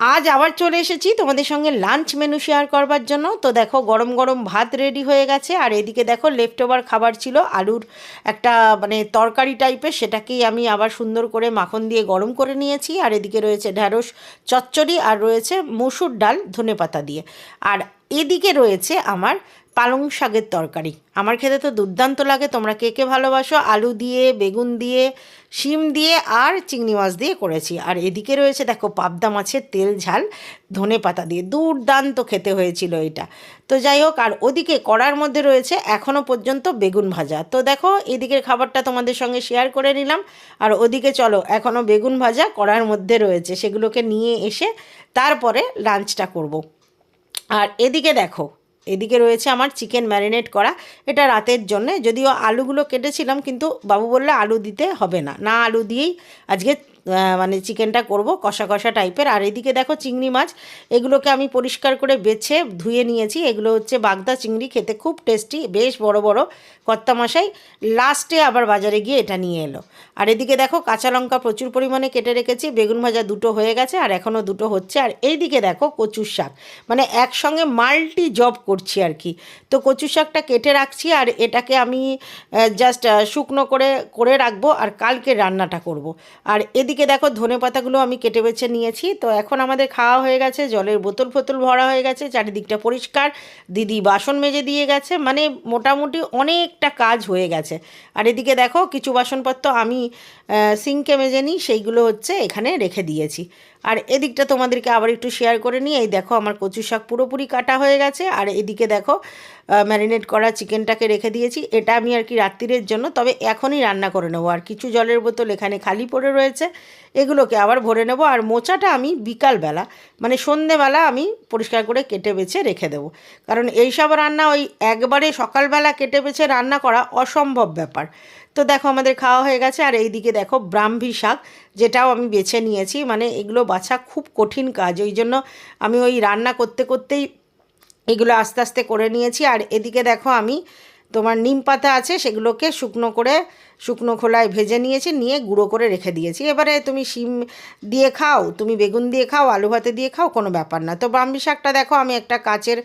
আজ আবার চলে এসেছি তোমাদের সঙ্গে লাঞ্চ মেনু শেয়ার করবার জন্য। তো দেখো, গরম গরম ভাত রেডি হয়ে গেছে। আর এদিকে দেখো লেফট ওভার খাবার ছিল, আলুর একটা মানে তরকারি টাইপের সেটাকেই আমি আবার সুন্দর করে মাখন দিয়ে গরম করে নিয়েছি। আর এদিকে রয়েছে ঢ্যাঁড়স চচ্চড়ি, আর রয়েছে মসুর ডাল ধনে পাতা দিয়ে। আর এদিকে রয়েছে আমার পালং শাকের তরকারি। আমার খেতে তো দুর্দান্ত লাগে। তোমরা কে কে ভালোবাসো? আলু দিয়ে, বেগুন দিয়ে, শিম দিয়ে আর চিংড়ি মাছ দিয়ে করেছি। আর এদিকে রয়েছে, দেখো, পাবদা মাছের তেল ঝাল, ধনে পাতা দিয়ে। দুর্দান্ত খেতে হয়েছিল এটা। তো যাই হোক, আর ওদিকে কড়ার মধ্যে রয়েছে এখনও পর্যন্ত বেগুন ভাজা। তো দেখো, এদিকের খাবারটা তোমাদের সঙ্গে শেয়ার করে নিলাম। আর ওদিকে চলো এখনও বেগুন ভাজা কড়ার মধ্যে রয়েছে। সেগুলোকে নিয়ে এসে তারপরে লাঞ্চটা করব। আর এদিকে দেখো এদিকে রয়েছে আমার চিকেন ম্যারিনেট করা। এটা রাতের জন্য। যদিও আলুগুলো কেটেছিলাম, কিন্তু বাবু বললে আলু দিতে হবে না। না আলু দিয়েই আজকে মানে চিকেনটা করব কষা কষা টাইপের। আর এদিকে দেখো চিংড়ি মাছ, এগুলোকে আমি পরিষ্কার করে বেছে ধুয়ে নিয়েছি। এগুলো হচ্ছে বাগদা চিংড়ি, খেতে খুব টেস্টি, বেশ বড় বড় কর্তা মশাই লাস্টে আবার বাজারে গিয়ে এটা নিয়ে এলো। আর এদিকে দেখো কাঁচা লঙ্কা প্রচুর পরিমাণে কেটে রেখেছি। বেগুন ভাজা দুটো হয়ে গেছে, আর এখনও দুটো হচ্ছে। আর এইদিকে দেখো কচুর শাক। মানে একসঙ্গে মাল্টি জব করছি আর কি। তো কচু শাকটা কেটে রাখছি আর এটাকে আমি জাস্ট শুকনো করে করে রাখব আর কালকে রান্নাটা করব। আর এদিকে দেখো ধনে পাতাগুলো আমি কেটে বেছে নিয়েছি। তো এখন আমাদের খাওয়া হয়ে গেছে, জলের বোতল ফোতল ভরা হয়ে গেছে, চারিদিকটা পরিষ্কার। দিদি বাসন মেজে দিয়ে গেছে মানে মোটামুটি অনেকটা কাজ হয়ে গেছে। আর এদিকে দেখো কিছু বাসনপত্র আমি সিঙ্কে মেজে নিই, সেইগুলো হচ্ছে এখানে রেখে দিয়েছি। আর এদিকটা তোমাদেরকে আবার একটু শেয়ার করে নিই। এই দেখো আমার কচু শাক পুরোপুরি কাটা হয়ে গেছে। আর এদিকে দেখো ম্যারিনেট করা চিকেনটাকে রেখে দিয়েছি। এটা আমি আর কি রাত্রিরের জন্য, তবে এখনই রান্না করে নেব। আর কিছু জলের বোতল এখানে খালি পড়ে রয়েছে, এগুলোকে আবার ভরে নেব। আর মোচাটা আমি বিকালবেলা মানে সন্ধেবেলা আমি পরিষ্কার করে কেটে বেছে রেখে দেবো। কারণ এইসব রান্না ওই একবারে সকালবেলা কেটে বেছে রান্না করা অসম্ভব ব্যাপার। তো দেখো, আমাদের খাওয়া হয়ে গেছে। আর এইদিকে দেখো, ব্রাহ্মী শাক, যেটাও আমি বেছে নিয়েছি। মানে এগুলো বাছা খুব কঠিন কাজ। ওই জন্য আমি ওই রান্না করতে করতেই এগুলো আস্তে আস্তে করে নিয়েছি। আর এদিকে দেখো আমি তোমার নিম পাতা আছে, সেগুলোকে শুকনো করে, শুকনো খোলায় ভেজে নিয়েছি, নিয়ে গুঁড়ো করে রেখে দিয়েছি। এবারে তুমি শিম দিয়ে খাও, তুমি বেগুন দিয়ে খাও, আলু ভাতে দিয়ে খাও, কোনো ব্যাপার না। তো ব্রাহ্মী শাকটা দেখো আমি একটা কাচের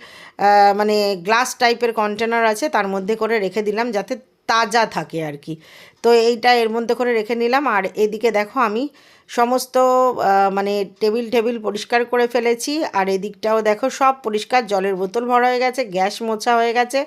মানে গ্লাস টাইপের কন্টেনার আছে, তার মধ্যে করে রেখে দিলাম যাতে তাজা থাকে আর কি। তো এইটা এর মধ্যে করে রেখে নিলাম। আর এদিকে দেখো আমি সমস্ত মানে টেবিল টেবিল পরিষ্কার করে ফেলেছি। আর এদিকটাও দেখো সব পরিষ্কার, জলের বোতল ভরা হয়ে গেছে, গ্যাস মোছা হয়ে গেছে।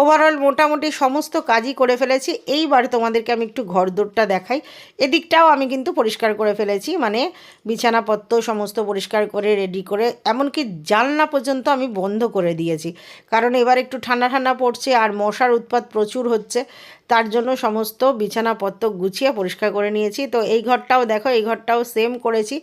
ওভারঅল মোটামুটি সমস্ত কাজই করে ফেলেছি। এইবার তোমাদেরকে আমি একটু ঘরদোরটা দেখাই। এদিকটাও আমি কিন্তু পরিষ্কার করে ফেলেছি মানে বিছানাপত্র সমস্ত পরিষ্কার করে রেডি করে, এমনকি জানলা পর্যন্ত আমি বন্ধ করে দিয়েছি। কারণ এবার একটু ঠান্ডা ঠান্ডা পড়ছে আর মশার উৎপাত প্রচুর হচ্ছে। তার জন্য সমস্ত বিছানাপত্র গুছিয়ে পরিষ্কার করে নিয়েছি। তো এই ঘরটাও দেখো, এই ঘরটাও সেম করেছি।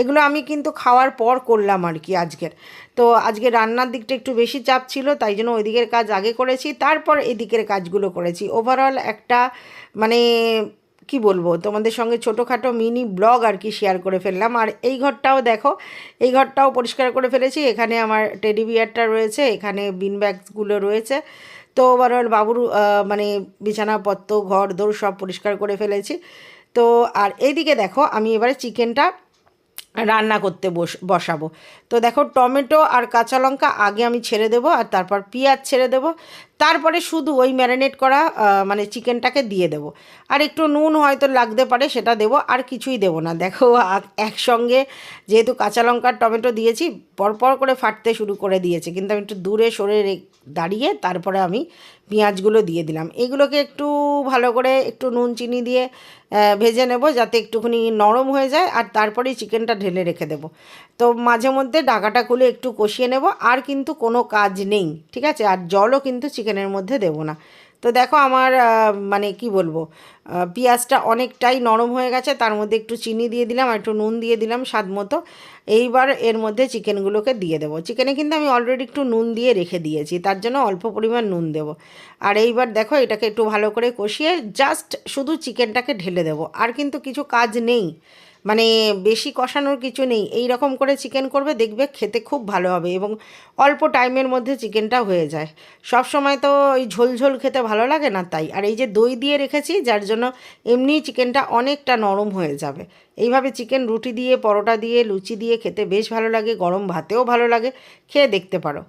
এগুলো আমি কিন্তু খাওয়ার পর করলাম আর কি আজকের। তো আজকে রান্নার দিকটা একটু বেশি চাপ ছিল, তাই জন্য ওই দিকের কাজ আগে করেছি, তারপর এদিকের কাজগুলো করেছি। ওভারঅল একটা মানে কি বলব, তোমাদের সঙ্গে ছোটোখাটো মিনি ব্লগ আর কি শেয়ার করে ফেললাম। আর এই ঘরটাও দেখো, এই ঘরটাও পরিষ্কার করে ফেলেছি। এখানে আমার টেডি বিয়ারটা রয়েছে, এখানে বিন ব্যাগসগুলো রয়েছে। তো ওভারঅল বাবুর মানে বিছানাপত্র ঘর দৌড় সব পরিষ্কার করে ফেলেছি। তো আর এইদিকে দেখো, আমি এবারে চিকেনটা রান্না করতে বস, বসাবো। তো দেখো টমেটো আর কাঁচা লঙ্কা আগে আমি ছেড়ে দেবো আর তারপর পেঁয়াজ ছেড়ে দেবো। তারপরে শুধু ওই ম্যারিনেট করা মানে চিকেনটাকে দিয়ে দেবো। আর একটু নুন হয়তো লাগতে পারে সেটা দেবো, আর কিছুই দেবো না। দেখো একসঙ্গে যেহেতু কাঁচা লঙ্কার টমেটো দিয়েছি, পরপর করে ফাটতে শুরু করে দিয়েছে। কিন্তু আমি একটু দূরে সরে দাঁড়িয়ে তারপরে আমি পেঁয়াজগুলো দিয়ে দিলাম। এগুলোকে একটু ভালো করে একটু নুন, চিনি দিয়ে ভেজে নেব যাতে একটুখানি নরম হয়ে যায় আর তারপরেই চিকেনটা ঢেলে রেখে দেব। তো মাঝে মধ্যে ডাকাটা খুলে একটু কষিয়ে নেব, আর কিন্তু কোনো কাজ নেই, ঠিক আছে? আর জলও কিন্তু চিকেনের মধ্যে দেব না। তো দেখো আমার মানে কি বলব পেঁয়াজটা অনেকটাই নরম হয়ে গেছে, তার মধ্যে একটু চিনি দিয়ে দিলাম আর একটু নুন দিয়ে দিলাম স্বাদ মতো। এইবার এর মধ্যে চিকেনগুলোকে দিয়ে দেবো। চিকেনে কিন্তু আমি অলরেডি একটু নুন দিয়ে রেখে দিয়েছি, তার জন্য অল্প পরিমাণ নুন দেবো। আর এইবার দেখো এটাকে একটু ভালো করে কষিয়ে জাস্ট শুধু চিকেনটাকে ঢেলে দেবো, আর কিন্তু কিছু কাজ নেই। মানে বেশি কষানোর কিছু নেই। এই রকম করে চিকেন করবে, দেখবে খেতে খুব ভালো হবে এবং অল্প টাইমের মধ্যে চিকেনটা হয়ে যায়। সব সময় তো ওই ঝোল ঝোল খেতে ভালো লাগে না তাই। আর এই যে দই দিয়ে রেখেছি, যার জন্য এমনিই চিকেনটা অনেকটা নরম হয়ে যাবে। এইভাবে চিকেন রুটি দিয়ে, পরোটা দিয়ে, লুচি দিয়ে খেতে বেশ ভালো লাগে, গরম ভাতেও ভালো লাগে, খেয়ে দেখতে পারো।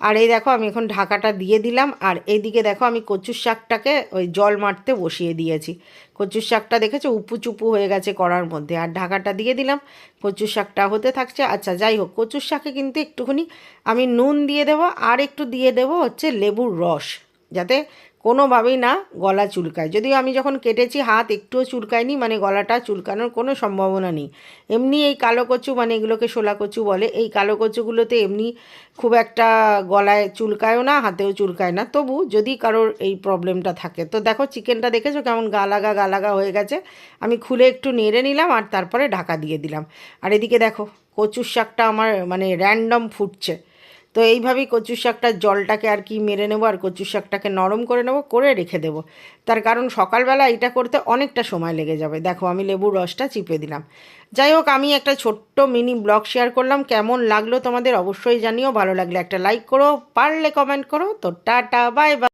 আর এই দেখো আমি এখন ঢাকাটা দিয়ে দিলাম, আর এইদিকে দেখো আমি কচুর শাকটাকে ওই জল মারতে বসিয়ে দিয়েছি। কচুর শাকটা দেখেছ? উপু চুপু হয়ে গেছে করার মধ্যে। আর ঢাকাটা দিয়ে দিলাম, কচুর শাকটা হতে থাকছে। আচ্ছা যাই হোক, কচুর শাকে কিন্তু একটুখানি আমি নুন দিয়ে দেবো, আর একটু দিয়ে দেবো হচ্ছে লেবুর রস, যাতে কোনোভাবেই না গলা চুলকায়। যদিও আমি যখন কেটেছি, হাত একটুও চুলকায়নি মানে গলাটা চুলকানোর কোনো সম্ভাবনা নেই। এমনি এই কালো কচু মানে এগুলোকে শোলা কচু বলে, এই কালো কচুগুলোতে এমনি খুব একটা গলায় চুলকায়ও না, হাতেও চুলকায় না। তবু যদি কারোর এই প্রবলেমটা থাকে, তো দেখো চিকেনটা দেখেছ কেমন গালাগা গালাগা হয়ে গেছে? আমি খুলে একটু নেড়ে নিলাম আর তারপরে ঢাকা দিয়ে দিলাম। আর এদিকে দেখো, কচুর শাকটা আমার মানে র্যান্ডম ফুটছে। তো এইভাবেই কচু শাকটার জলটাকে আর কি মেরে নেব আর কচু শাকটাকে নরম করে নেব, করে রেখে দেব। তার কারণ সকালবেলা এটা করতে অনেকটা সময় লেগে যাবে। দেখো, আমি লেবুর রসটা চিপে দিলাম। যাই হোক, আমি একটা ছোট্ট মিনি ব্লগ শেয়ার করলাম। কেমন লাগল তোমাদের অবশ্যই জানিও। ভালো লাগলে একটা লাইক করো, পারলে কমেন্ট করো। তো টাটা, বাই বাই।